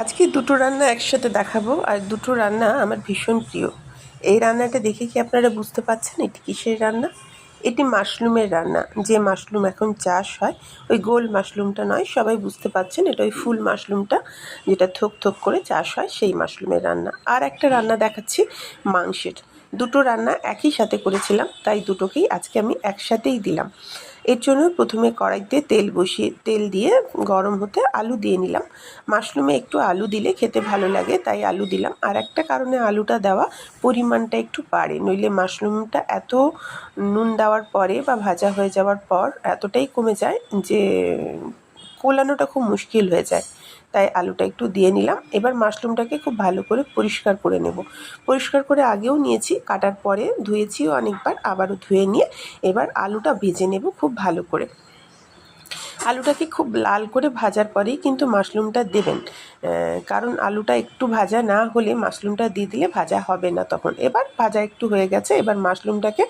আজকে দুটো রান্না একসাথে দেখাবো, আর দুটো রান্না আমার ভীষণ প্রিয়। এই রান্নাটা দেখে কি আপনারা বুঝতে পারছেন এটি কিসের রান্না? এটি মাশরুমের রান্না। যে মাশরুম এখন চাষ হয়, ওই গোল মাশরুমটা নয়, সবাই বুঝতে পারছেন এটা ওই ফুল মাশরুমটা যেটা থোক থোক করে চাষ হয়, সেই মাশরুমের রান্না। আর একটা রান্না দেখাচ্ছি, মাংসের। দুটো রান্না একই সাথে করেছিলাম, তাই দুটোকেই আজকে আমি একসাথেই দিলাম। এর জন্য প্রথমে কড়াইতে তেল বসিয়ে, তেল দিয়ে গরম হতে আলু দিয়ে নিলাম। মাশরুমে একটু আলু দিলে খেতে ভালো লাগে, তাই আলু দিলাম। আর একটা কারণে আলুটা দেওয়া পরিমাণটা একটু বাড়ে, নইলে মাশরুমটা এত নুন দেওয়ার পরে বা ভাজা হয়ে যাওয়ার পর এতটাই কমে যায় যে কোলানোটা খুব মুশকিল হয়ে যায়। তাই আলুটা একটু দিয়ে নিলাম। এবার মাশরুমটাকে খুব ভালো করে পরিষ্কার করে নেব। পরিষ্কার করে আগেও নিয়েছি, কাটার পরে ধুয়েছিও অনেকবার, আবারও ধুয়ে নিয়ে এবার আলুটা ভেজে নেব খুব ভালো করে। আলুটাকে খুব লাল করে ভাজার পরেই কিন্তু মাশরুমটা দেবেন। কারণ আলুটা একটু ভাজা না হলে মাশরুমটা দিয়ে দিলে ভাজা হবে না তখন। এবার ভাজা একটু হয়ে গেছে, এবার মাশরুমটাকে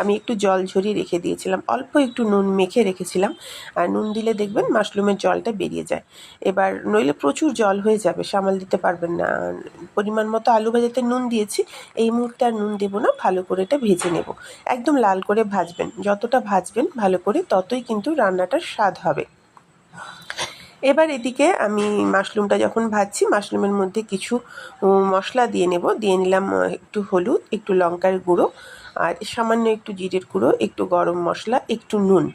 আমি একটু জল ঝরিয়ে রেখে দিয়েছিলাম। অল্প একটু নুন মেখে রেখেছিলাম। আর নুন দিলে দেখবেন মাশরুমের জলটা বেরিয়ে যায়। এবার নইলে প্রচুর জল হয়ে যাবে, সামাল দিতে পারবেন না। পরিমাণ মতো আলু ভাজাতে নুন দিয়েছি, এই মুহূর্তে আর নুন দেবো না, ভালো করে এটা ভেজে নেব। একদম লাল করে ভাজবেন। যতটা ভাজবেন ভালো করে, ততই কিন্তু রান্নাটার স্বাদ হবে। এবার এদিকে আমি মাশরুমটা যখন ভাজছি, মাশরুমের মধ্যে কিছু মশলা দিয়ে নেব। দিয়ে নিলাম একটু হলুদ, একটু লঙ্কার গুঁড়ো, আর সামান্য একটু জিরের গুঁড়ো, একটু গরম মশলা, একটু নুন।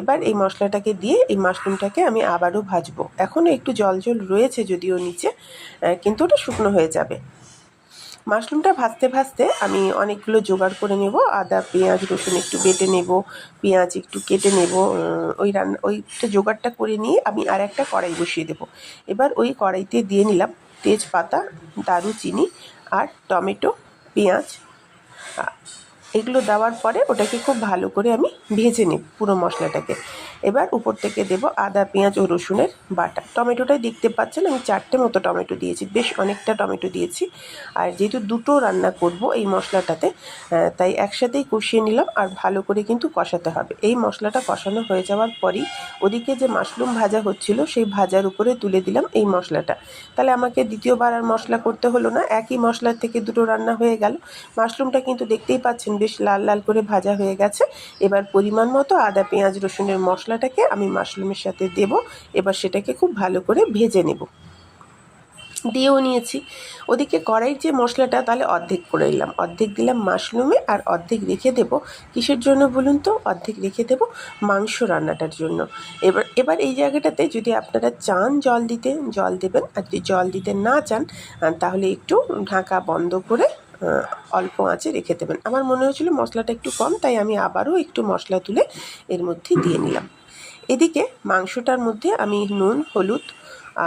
এবার এই মশলাটাকে দিয়ে এই মাশরুমটাকে আমি আবারও ভাজবো। এখনও একটু জল জল রয়েছে যদিও নিচে কিন্তু ওটা শুকনো হয়ে যাবে। মাশরুমটা ভাজতে ভাজতে আমি অনেকগুলো জোগাড় করে নেব। আদা, পেঁয়াজ, রসুন একটু বেটে নেব, পেঁয়াজ একটু কেটে নেব ওই রান্না, ওইটা জোগাড়টা করে নিয়ে আমি আর একটা কড়াই বসিয়ে দেব। এবার ওই কড়াইতে দিয়ে নিলাম তেজপাতা, দারুচিনি আর টমেটো, পেঁয়াজ। এগুলো দেওয়ার পরে ওটাকে খুব ভালো করে আমি ভেজে নিই পুরো মশলাটাকে। এবার উপর থেকে দেব আদা, পেঁয়াজ ও রসুনের বাটা। টমেটোটাই দেখতে পাচ্ছেন আমি চারটে মতো টমেটো দিয়েছি, বেশ অনেকটা টমেটো দিয়েছি। আর যেহেতু দুটো রান্না করব এই মশলাটাতে তাই একসাথেই কষিয়ে নিলাম আর ভালো করে কিন্তু কষাতে হবে। এই মশলাটা কষানো হয়ে যাওয়ার পরই ওদিকে যে মাশরুম ভাজা হচ্ছিল সেই ভাজার উপরে তুলে দিলাম এই মশলাটা। তাহলে আমাকে দ্বিতীয়বার আর মশলা করতে হলো না, একই মশলার থেকে দুটো রান্না হয়ে গেল। মাশরুমটা কিন্তু দেখতেই পাচ্ছেন বেশ লাল লাল করে ভাজা হয়ে গেছে। এবার পরিমাণ মতো আদা, পেঁয়াজ, রসুনের মশলাটাকে আমি মাশরুমের সাথে দেব। এবার সেটাকে খুব ভালো করে ভেজে নেব। দিয়েও নিয়েছি। ওদিকে কড়াইয়ের যে মশলাটা, তাহলে অর্ধেক করে নিলাম। অর্ধেক দিলাম মাশরুমে আর অর্ধেক রেখে দেব। কিসের জন্য বলুন তো? অর্ধেক রেখে দেব মাংস রান্নাটার জন্য। এবার এবার এই জায়গাটাতে যদি আপনারা চান জল দিতে, জল দেবেন। আর যদি জল দিতে না চান, তাহলে একটু ঢাকা বন্ধ করে অল্প আঁচে রেখে দেবেন। আমার মনে হয়েছিল মশলাটা একটু কম, তাই আমি আবারও একটু মশলা তুলে এর মধ্যে দিয়ে নিলাম। এদিকে মাংসটার মধ্যে আমি নুন, হলুদ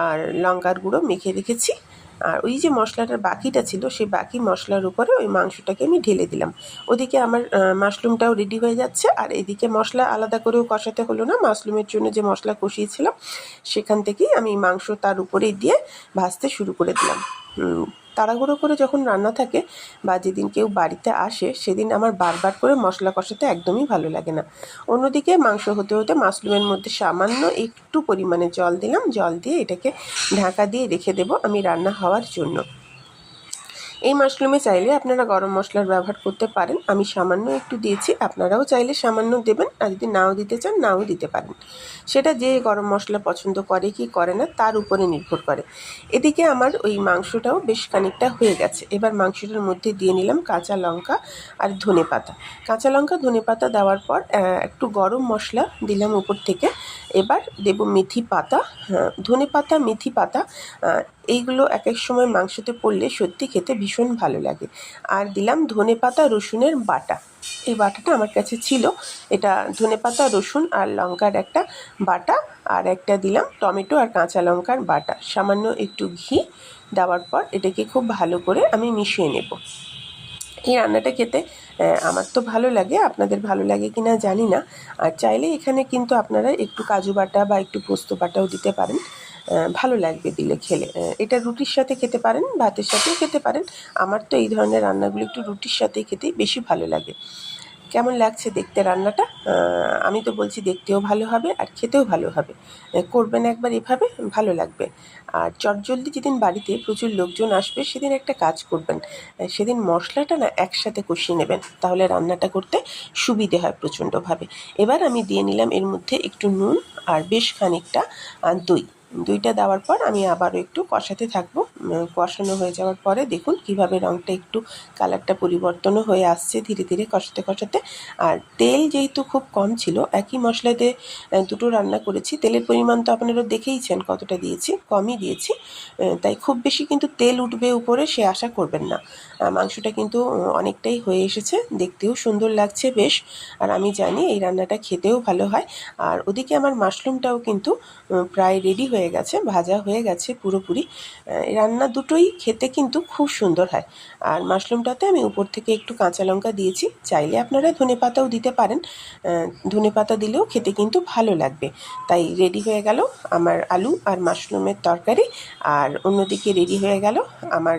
আর লঙ্কার গুঁড়ো মেখে রেখেছি। আর ওই যে মশলাটার বাকিটা ছিল সেই বাকি মশলার উপরে ওই মাংসটাকে আমি ঢেলে দিলাম। ওদিকে আমার মাশরুমটাও রেডি হয়ে যাচ্ছে। আর এদিকে মশলা আলাদা করেও কষাতে হলো না। মাশরুমের জন্য যে মশলা কষিয়েছিলাম, সেখান থেকেই আমি মাংস তার উপরেই দিয়ে ভাজতে শুরু করে দিলাম। তাড়াহুড়ো করে যখন রান্না থাকে বা যেদিন কেউ বাড়িতে আসে, সেদিন আমার বারবার করে মশলা কষাতে একদমই ভালো লাগে না। অন্যদিকে মাংস হতে হতে মাশরুমের মধ্যে সামান্য একটু পরিমাণে জল দিলাম। জল দিয়ে এটাকে ঢাকা দিয়ে রেখে দেব আমি রান্না হওয়ার জন্য। এই মাশরুমে চাইলে আপনারা গরম মশলার ব্যবহার করতে পারেন। আমি সামান্য একটু দিয়েছি, আপনারাও চাইলে সামান্য দেবেন, আর যদি নাও দিতে চান, নাও দিতে পারেন। সেটা যে গরম মশলা পছন্দ করে কি করে না, তার উপরে নির্ভর করে। এদিকে আমার ওই মাংসটাও বেশ খানিকটা হয়ে গেছে। এবার মাংসটার মধ্যে দিয়ে নিলাম কাঁচা লঙ্কা আর ধনে পাতা। কাঁচা লঙ্কা, ধনে পাতা দেওয়ার পর একটু গরম মশলা দিলাম উপর থেকে। এবার দেব মেথি পাতা। ধনে পাতা, মেথি পাতা এইগুলো এক এক সময় মাংসতে পড়লে সত্যি খেতে ভীষণ ভালো লাগে। আর দিলাম ধনে পাতা, রসুনের বাটা। এই বাটাটা আমার কাছে ছিল। এটা ধনে পাতা, রসুন আর লঙ্কার একটা বাটা আর একটা দিলাম টমেটো আর কাঁচা লঙ্কার বাটা। সামান্য একটু ঘি দেওয়ার পর এটাকে খুব ভালো করে আমি মিশিয়ে নেব। এই রান্নাটা খেতে আমার তো ভালো লাগে। আপনাদের ভালো লাগে কি না জানি না। আর চাইলে এখানে কিন্তু আপনারা একটু কাজু বাটা বা একটু পোস্ত বাটাও দিতে পারেন। ভালো লাগবে দিলে খেলে। এটা রুটির সাথে খেতে পারেন, ভাতের সাথেও খেতে পারেন। আমার তো এই ধরনের রান্নাগুলো একটু রুটির সাথে খেতে বেশি ভালো লাগে। কেমন লাগছে দেখতে রান্নাটা? আমি তো বলছি দেখতেও ভালো হবে আর খেতেও ভালো হবে। করবেন একবার এভাবে, ভালো লাগবে। আর চটজলদি যেদিন বাড়িতে প্রচুর লোকজন আসবে, সেদিন একটা কাজ করবেন। সেদিন মশলাটা না একসাথে কষিয়ে নেবেন। তাহলে রান্নাটা করতে সুবিধে হয় প্রচণ্ডভাবে। এবার আমি দিয়ে নিলাম এর মধ্যে একটু নুন আর বেশ খানিকটা দই। দইটা দেওয়ার পর আমি আবারও একটু কষাতে থাকব। কষানো হয়ে যাওয়ার পরে দেখুন কীভাবে রঙটা একটু কালারটা পরিবর্তনও হয়ে আসছে ধীরে ধীরে কষাতে কষাতে। আর তেল যেহেতু খুব কম ছিল, একই মশলাতে দুটো রান্না করেছি। তেলের পরিমাণ তো আপনারা দেখেইছেন কতটা দিয়েছি, কমই দিয়েছি। তাই খুব বেশি কিন্তু তেল উঠবে উপরে সে আশা করবেন না। মাংসটা কিন্তু অনেকটাই হয়ে এসেছে, দেখতেও সুন্দর লাগছে বেশ। আর আমি জানি এই রান্নাটা খেতেও ভালো হয়। আর ওদিকে আমার মাশরুমটাও কিন্তু প্রায় রেডি হয়ে গেছে, ভাজা হয়ে গেছে পুরোপুরি। এই রান্না দুটোই খেতে কিন্তু খুব সুন্দর হয়। আর মাশরুমটাতে আমি উপর থেকে একটু কাঁচা লঙ্কা দিয়েছি। চাইলে আপনারা ধনে পাতাও দিতে পারেন। ধনে পাতা দিলেও খেতে কিন্তু ভালো লাগবে। তাই রেডি হয়ে গেল আমার আলু আর মাশরুমের তরকারি। আর অন্যদিকে রেডি হয়ে গেল আমার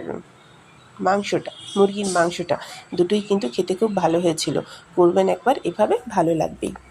মাংসটা, মুরগির মাংসটা। দুটোই কিন্তু খেতে খুব ভালো হয়েছিল। করবেন একবার, এভাবে ভালো লাগবেই।